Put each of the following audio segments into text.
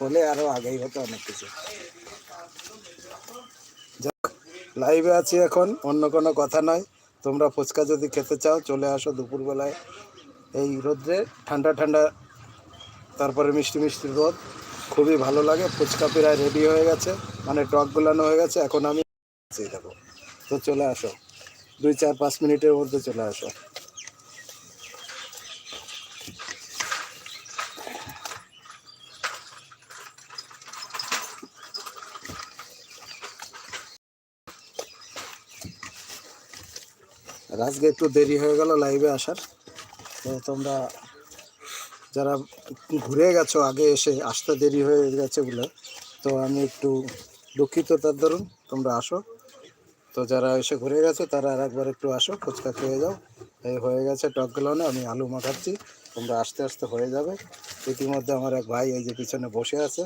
হলে আরও আগেই হতো অনেক কিছু। লাইভে আছি এখন, অন্য কোনো কথা নয়। তোমরা ফুচকা যদি খেতে চাও, চলে আসো দুপুরবেলায়। এই রোদ্রে ঠান্ডা ঠান্ডা, তারপরে মিষ্টি মিষ্টি রোদ। খুবই ভালো লাগে, ফুচকা প্রায় রেডি হয়ে গেছে। মানে টক গুলানো হয়ে গেছে, এখন আমি দেখো। তো চলে আসো। দুই চার পাঁচ মিনিটের মধ্যে চলে আসো। আজকে একটু দেরি হয়ে গেল লাইভে আসার। তোমরা যারা ঘুরে গেছো, আগে এসে আসতে দেরি হয়ে গেছে বলে, তো আমি একটু দুঃখিত তার ধরুন তোমরা আসো। তো যারা এসে ঘুরে গেছে, তারা আর একবার একটু আসো, ফুচকা খেয়ে যাও। এই হয়ে গেছে টক গেলানো আমি আলু মাখাচ্ছি, তোমরা আস্তে আস্তে হয়ে যাবে। ইতিমধ্যে আমার এক ভাই এই যে পিছনে বসে আছে,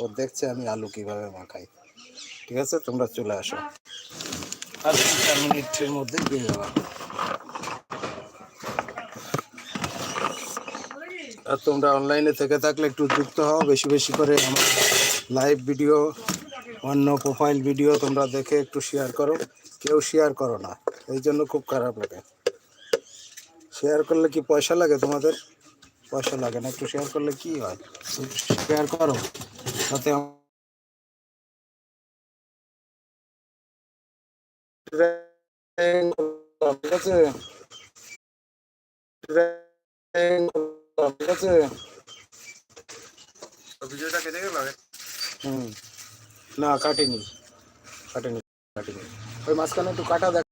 ও দেখছে আমি আলু কীভাবে মাখাই। ঠিক আছে, তোমরা চলে আসো। আর চার মিনিটের মধ্যে পেয়ে যাবা তোমরা অনলাইনে থেকে থাকলে একটু যুক্ত হও। বেশি বেশি করে আমার লাইভ ভিডিও অন্য প্রোফাইল ভিডিও তোমরা দেখে একটু শেয়ার করো। কেউ শেয়ার করো না। এই জন্য খুব খারাপ লাগে। শেয়ার করলে কি পয়সা লাগে তোমাদের? পয়সা লাগে না। একটু শেয়ার করলে কি হয়? শেয়ার করো। তাতে ঠিক আছে? ঠিক আছে। ভিডিওটা কেটে গেল হুম। না কাটেনি। কাটেনি কাটেনি। ওই মাঝখানে একটু কাটা দেখ।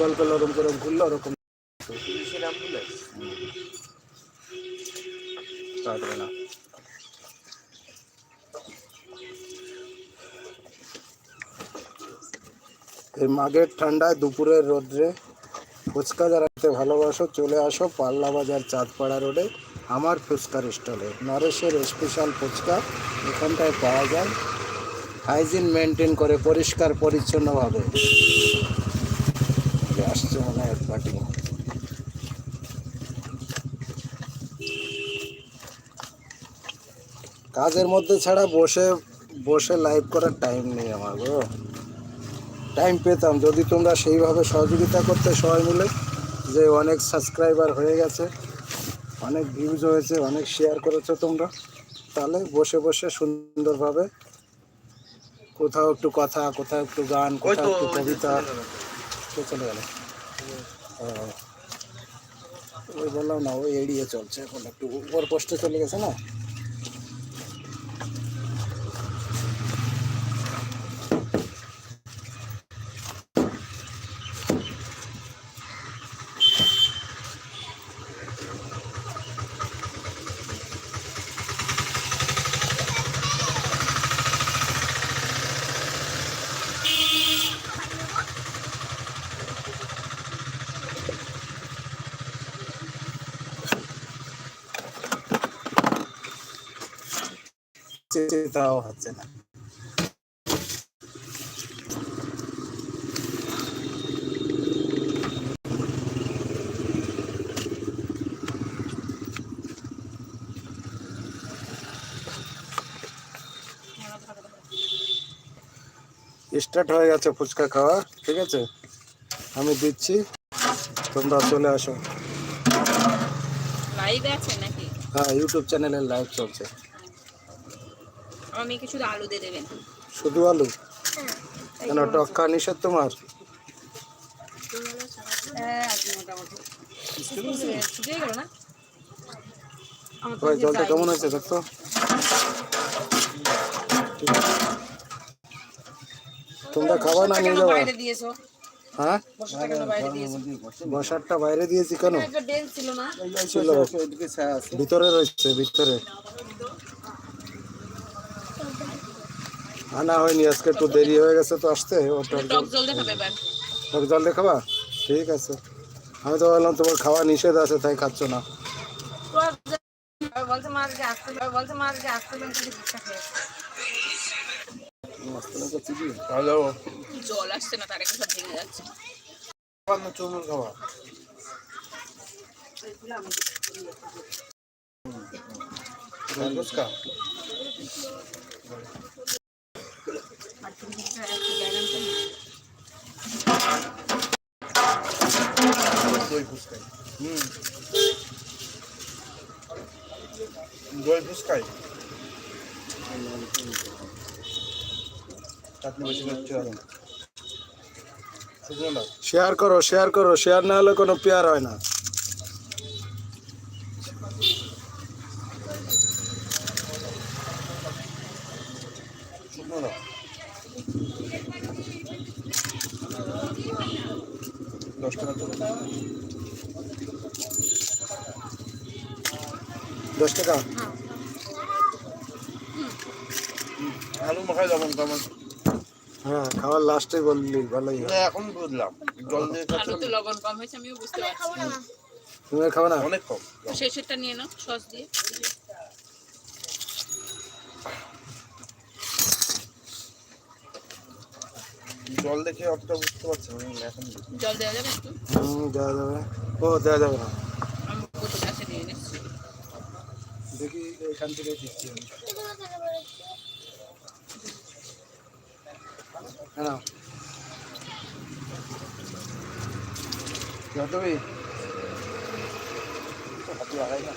ওরকম করে ঘুরলো ওরকম। কাটবে না এই মাঘের ঠান্ডায় দুপুরের রোদ্রে ফুচকা যারা ভালোবাসো, চলে আসো পাল্লা বাজার চাঁদপাড়া রোডে, আমার ফুচকার স্টলে। নরেশের স্পেশাল ফুচকা এখানটায় পাওয়া যায়। হাইজিন মেনটেন করে পরিষ্কার, পরিচ্ছন্নভাবে। আসছে মনে হয় পার্টি কাজের মধ্যে ছাড়া বসে বসে লাইভ করার টাইম নেই আমার গো। টাইম পেতাম, যদি তোমরা সেইভাবে সহযোগিতা করতে সবাই মিলে যে অনেক সাবস্ক্রাইবার হয়ে গেছে অনেক ভিউজ হয়েছে অনেক শেয়ার করেছ তোমরা তাহলে বসে বসে সুন্দরভাবে কোথাও একটু কথা কোথাও একটু গান কোথাও একটু কবিতা কে চলে গেল। ওই বললাম না ওই এড়িয়ে চলছে এখন একটু উপর পোস্টে চলে গেছে না? তাও হচ্ছে না। স্টার্ট হয়ে গেছে ফুচকা খাওয়া ঠিক আছে? আমি দিচ্ছি তোমরা চলে আসো। লাইভে আছে নাকি? হ্যাঁ ইউটিউব চ্যানেলের লাইভ চলছে। আমার মেয়েকে শুধু আলু দিয়ে দেবেন। শুধু আলু? কেন টক খাওয়া নিষেধ তোমার? হ্যাঁ জলটা কেমন হয়েছে দেখতো। তোমরা খাবা না নিয়ে যাবা? বাইরে হ্যাঁ? বসারটা বাইরে দিয়েছি? কেন? ছিল। ভিতরে রয়েছে ভিতরে। আনা হয়নি আজকে একটু দেরি হয়ে গেছে তো আসতে ওটা টক জল। দিয়ে খাবা ঠিক আছে। আমি তো বললাম তোমার খাওয়া নিষেধ আছে তাই খাচ্ছ না। জল আসছে তার একটা ভেঙে যাচ্ছে। চুমুর খাওয়া দই ফুচকা আর তুমি একটা একটা জায়গা নিতে না। দই ফুচকাই হুম। দই ফুচকাই। না। শেয়ার করো শেয়ার করো শেয়ার না হলে কোনো পেয়ার হয় না। না। দশ টাকা দশ টাকা? আলু মাখাই লবণ কেমন হ্যাঁ খাওয়ার লাস্টে বললি ভালোই এখন বুঝলাম। জল দিয়ে লবণ কম হয়েছে আমিও বুঝতে পারছি। তুমি আর খাবে না? অনেক কম। শেষেরটা নিয়ে নাও সস দিয়ে। জল দেখে অতটা বুঝতে পারছি না এখন জল দেওয়া যাবে একটু? হুম দেওয়া যাবে। ও দেওয়া যাবে না আমি বোতল কাছে নিয়ে নিচ্ছি দেখি এখান থেকে দিচ্ছি আমি। হ্যাঁ তুমি হাতে আড়াই না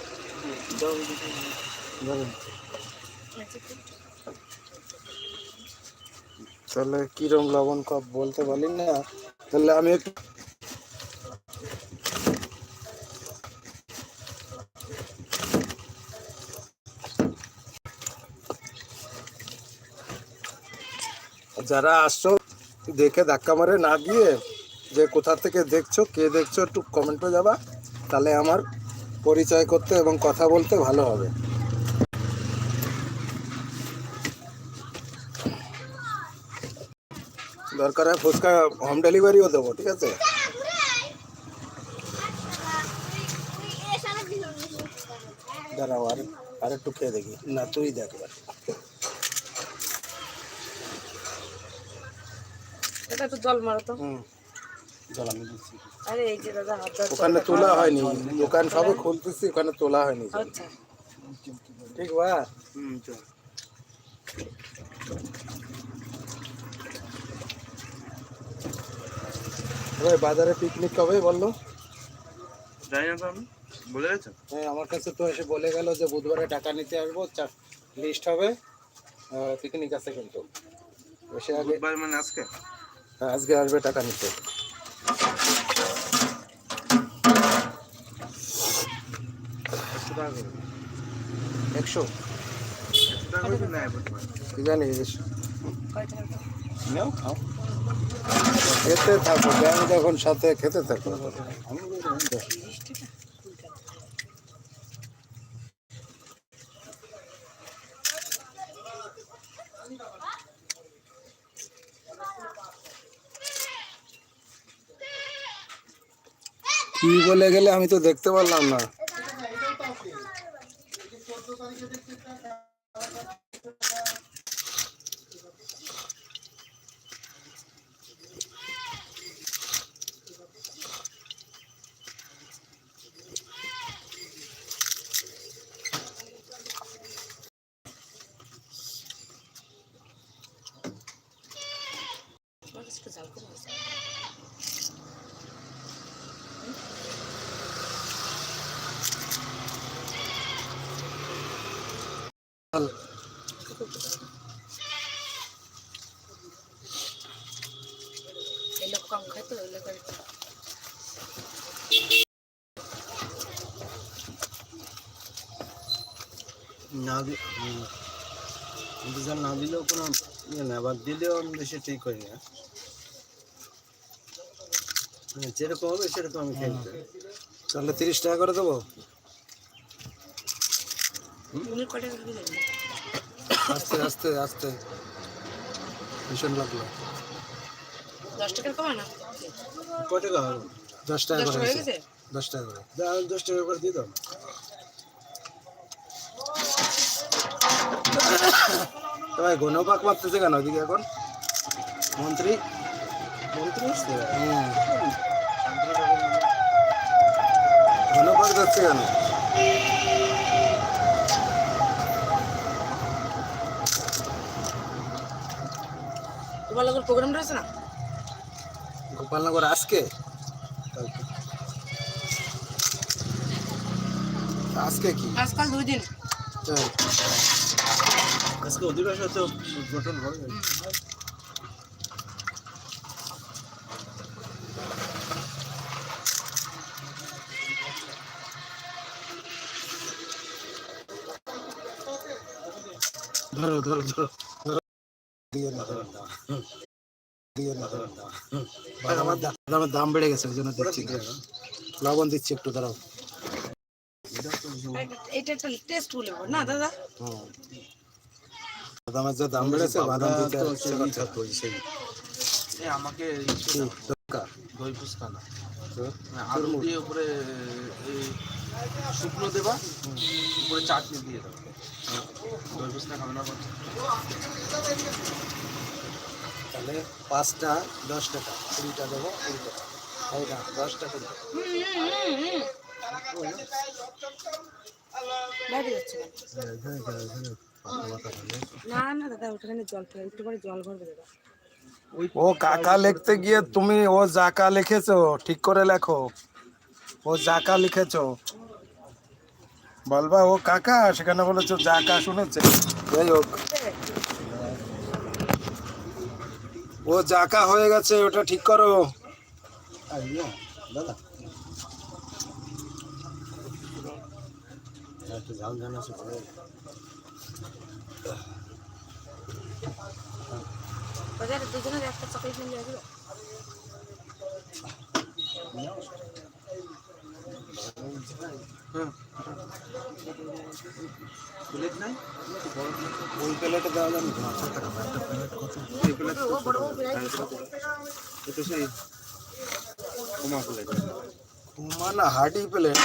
ধরুন তাহলে কিরম লবণ কপ বলতে পারলি না? তাহলে আমি একটু যারা আসছো, দেখে ধাক্কা মারে না গিয়ে যে কোথা থেকে দেখছ, কে দেখছ, একটু কমেন্টে যাবা। তাহলে আমার পরিচয় করতে এবং কথা বলতে ভালো হবে। দরকার হয় ফুচকা হোম ডেলিভারিও দেবো, ঠিক আছে? দাঁড়াও, আর আর একটু খেয়ে দেখি। না, তুই দেখ এটা জল মারো তো। হুম। চল আমি দিচ্ছি। আরে এই যে দাদা হাত ওখানে তোলা হয়নি। দোকান সবে খুলতেছি ওখানে তোলা হয়নি আচ্ছা। ঠিক বা? হুম চল। ভাই বাজারে পিকনিক কবে বলল? জানি না তো আমি। বলে গেছো? হ্যাঁ আমার কাছে তো এসে বলে গেল যে বুধবারে টাকা নিতে আসব লিস্ট হবে। পিকনিক আছে কিন্তু। এসে আগে বুধবার মানে আজকে? আজকে আসবে টাকা নিতে। একশো জানি খেতে থাকো ব্যাংক যখন সাথে খেতে থাকো। আমি বললাম, দশ। তিরিশ টাকা কুড়ি টাকা কি বলে গেলে আমি তো দেখতে পারলাম না। তোমার কাছে একটু জাল কম আছে এই লোক কম খায় তো ওই লোক আর কি। না দি- না দিলেও কোনো ইয়ে না আবার দিলেও আমি বেশি ঠিক করি না। মানে যেরকম হবে সেরকম আমি খেলতে তাহলে তিরিশ টাকা করে দেবো? টাকা আস্তে আস্তে আস্তে। ভীষণ লাগল। দশ টাকার কমা না? টাকা হবে? দশ টাকা করে টাকা দশ টাকা করে। দা- দশ টাকা করে দিয়ে দাও। তো ভাই ঘনপাক মারতেছে কেন ওদিকে এখন? মন্ত্রী? মন্ত্রী আসছে? হুম ঘনপাক যাচ্ছে কেন? গোপালনগর প্রোগ্রাম রয়েছে না? গোপালনগর আজকে? আজকে কি? আজকাল দুই দিন। হ্যাঁ। আজকে অধিবেশন তো উদ্ঘাটন হবে। ধরো ধরো। আমার দাম বেড়ে গেছে, ওই জন্য দিচ্ছি। লবণ দিচ্ছি একটু, দাঁড়াও। এটা একটা টেস্ট বলে না দাদা? হুম। বাদামের যে দাম বেড়েছে বাদাম দিতে। এ আমাকে দরকার? দই ফুচকা না। আলু দিয়ে উপরে এই শুকনো দেবা উপরে চাটনি দিয়ে দাও দই ফুচকা খাবে না তাহলে পাঁচটা দশ টাকা কুড়িটা দেবো কুড়ি টাকা। না দশটা কুড়ি টাকা বাইরে যাচ্ছে। না। এখানে, এখানে, এখানে পাতা পাতা ফেলে। না না দাদা ওখানে জল ফেলে একটু পরে জল ভরবে দাদা। ও কাকা লিখতে গিয়ে তুমি ও জাকা লিখেছো ঠিক করে লেখো। ও জাকা লিখেছো। বলবা ও কাকা সেখানে বলেছ জাকা শুনেছে। যাই হোক। ও জাকা হয়ে গেছে ওটা ঠিক করো। দাদা। একটু ঝাল ঝাল আছে ভালো বাজারে দুজনের একটা চকলেট নিয়ে আসবে প্লেট নাই ওই প্লেটে দেওয়া যাবে না আচ্ছা টাকা একটা প্লেট কত এই প্লেট ও বড় বড় প্রায় এটা সেই কমা প্লেট মানে হাডি প্লেট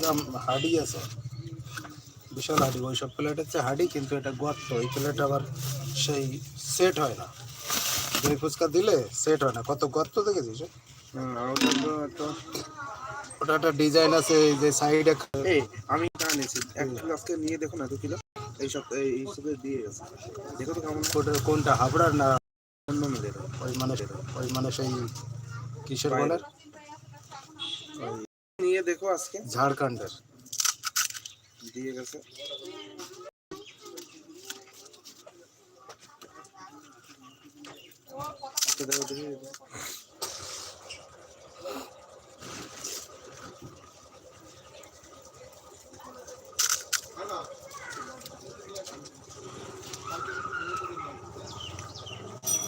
দাম হাডি আছে বিশাল হাডি ওই সব প্লেটের চেয়ে হাডি কিন্তু এটা গর্ত ওই প্লেট আবার সেই সেট হয় না। দই ফুচকা দিলে সেট হয় না। কত গর্ত দেখেছিস? ওটা একটা ডিজাইন আছে এই যে সাইডে আমি তা নিয়েছি এক কিলো আজকে নিয়ে দেখো না দু কিলো এই সব এই এই সবে দিয়ে গেছে। দেখো তো কেমন। কোনটা হাবড়ার না অন্য মিলে ওই মানে ওই মানে সেই কিসের বলে? নিয়ে দেখো আজকে। ঝাড়খণ্ডের। দিয়ে গেছে। দেখি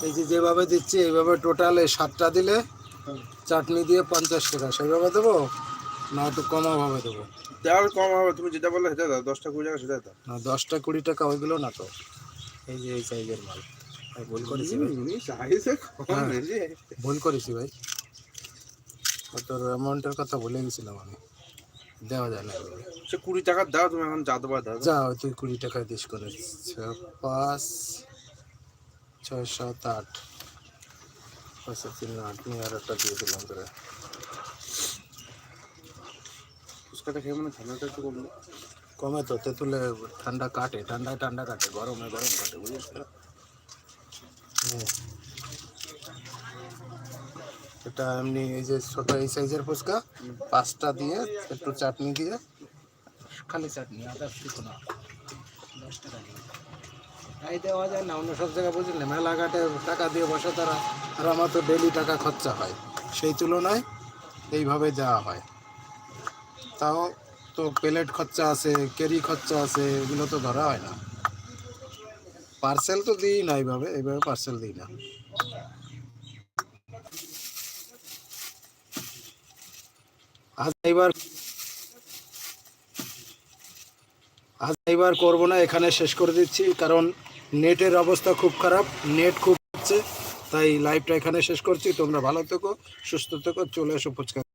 এই যে যেভাবে দিচ্ছি এইভাবে টোটাল এই সাতটা দিলে চাটনি দিয়ে পঞ্চাশ টাকা। সেইভাবে দেবো না একটু কমাভাবে দেবো? দেওয়ার কম হবে তুমি যেটা বললে সেটা দাও দশটা কুড়ি টাকা সেটা দাও। না দশটা কুড়ি টাকা ওইগুলো না তো। এই যে এই সাইজের মাল। ভাই ভুল করেছি ভুল করেছি ভাই। তোর অ্যামাউন্টের কথা ভুলে গেছিলাম আমি। দেওয়া যায় না সে কুড়ি টাকা দাও তুমি এখন যা দেবা দাও। যা ওই তুই কুড়ি টাকায় দিস করে। পাঁচ ছয় সাত আট। পাঁচ তিন আট নিয়ে আর একটা দিয়ে দিলাম করে খেয়ে ঠান্ডাটা একটু কমে তো, তেঁতুলে ঠান্ডা কাটে, ঠান্ডায় ঠান্ডা কাটে, গরমে গরম কাটে বুঝিস তো? হুম। এটা এমনি এই যে ছোট এই সাইজের ফুচকা, পাঁচটা দিয়ে, একটু চাটনি দিয়ে, খালি চাটনি, আদার্স কিছু না। দশ টাকা দিয়ে। এই দেওয়া যায় না, অন্য সব জায়গায় বুঝলে? মেলাঘাটে টাকা দিয়ে বসে তারা, আর আমার তো ডেলি টাকা খরচা হয়। সেই তুলনায় এইভাবে দেওয়া হয়। তাও তো প্লেট খরচা আছে ক্যারি খরচা আছে, এগুলো তো ধরা হয় না। পার্সেল তো দিই না এইভাবে এইভাবে পার্সেল দিই না। আজ এইবার আজ এইবার করব না, এখানে শেষ করে দিচ্ছি, কারণ নেটের অবস্থা খুব খারাপ, নেট খুব হচ্ছে, তাই লাইভটা এখানে শেষ করছি। তোমরা ভালো থেকো, সুস্থ থেকো, চলে এসো ফুচকা।